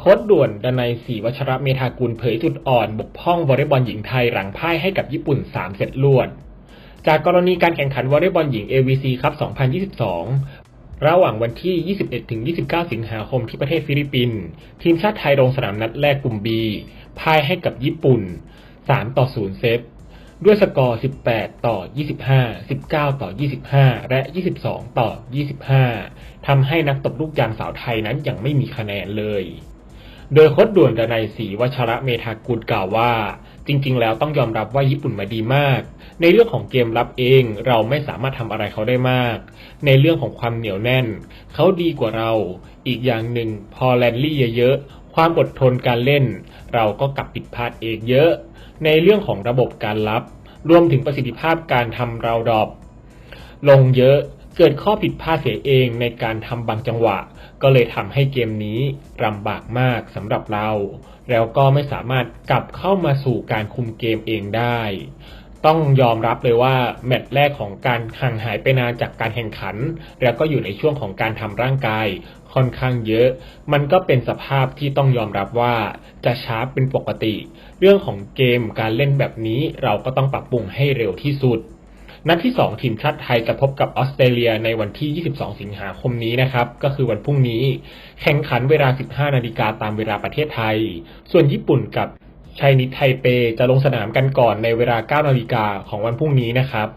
โค้ดด่วนดนัยศรีวัชระเมธากุลเผยจุดอ่อนบกพร่องวอลเลย์บอลหญิงไทยหลังพ่ายให้กับญี่ปุ่น 3 เซตรวด จากกรณีการแข่งขันวอลเลย์บอลหญิง AVC ครับ 2022 ระหว่างวันที่ 21-29 สิงหาคมที่ประเทศฟิลิปปินส์ทีมชาติไทยลงสนามนัดแรกกลุ่ม B พ่ายให้กับญี่ปุ่น 3 ต่อ 0 เซต ด้วยสกอร์ 18 ต่อ 25 19 ต่อ 25 และ 22 ต่อ 25ทำให้นักตบลูกยางสาวไทยนั้นยังไม่มีคะแนนเลย โดยโค้ดด่วนดนัยศรีวัชระเมธากุลกล่าวว่า จริง ๆ แล้วต้องยอมรับว่าญี่ปุ่นมาดีมาก ในเรื่องของเกมรับเองเราไม่สามารถทำอะไรเขาได้มาก ในเรื่องของความเหนียวแน่น เขาดีกว่าเรา อีกอย่างหนึ่งพอแลนลี่เยอะๆความอดทนการเล่น เราก็กลับผิดพลาดเองเยอะ ในเรื่องของระบบการรับ รวมถึงประสิทธิภาพการทำเราดรอปลงเยอะ เกิดข้อผิดพลาดเสียเองในการทำบางจังหวะ ก็เลยทำให้เกมนี้ลำบากมากสำหรับเรา แล้วก็ไม่สามารถกลับเข้ามาสู่การคุมเกมเองได้ ต้องยอมรับเลยว่าแมตช์แรกของการห่างหายไปนานจากการแข่งขัน แล้วก็อยู่ในช่วงของการทำร่างกายค่อนข้างเยอะ มันก็เป็นสภาพที่ต้องยอมรับว่าจะช้าเป็นปกติ เรื่องของเกมการเล่นแบบนี้เราก็ต้องปรับปรุงให้เร็วที่สุด นัดที่ 2 ทีมชาติไทยจะพบกับออสเตรเลียในวันที่ 22 สิงหาคมนี้นะครับ ก็คือวันพรุ่งนี้ แข่งขันเวลา 15 นาฬิกาตามเวลาประเทศไทย ส่วนญี่ปุ่นกับไชนิดไทเปจะลงสนามกันก่อนในเวลา 9 นาฬิกาของวันพรุ่งนี้นะครับ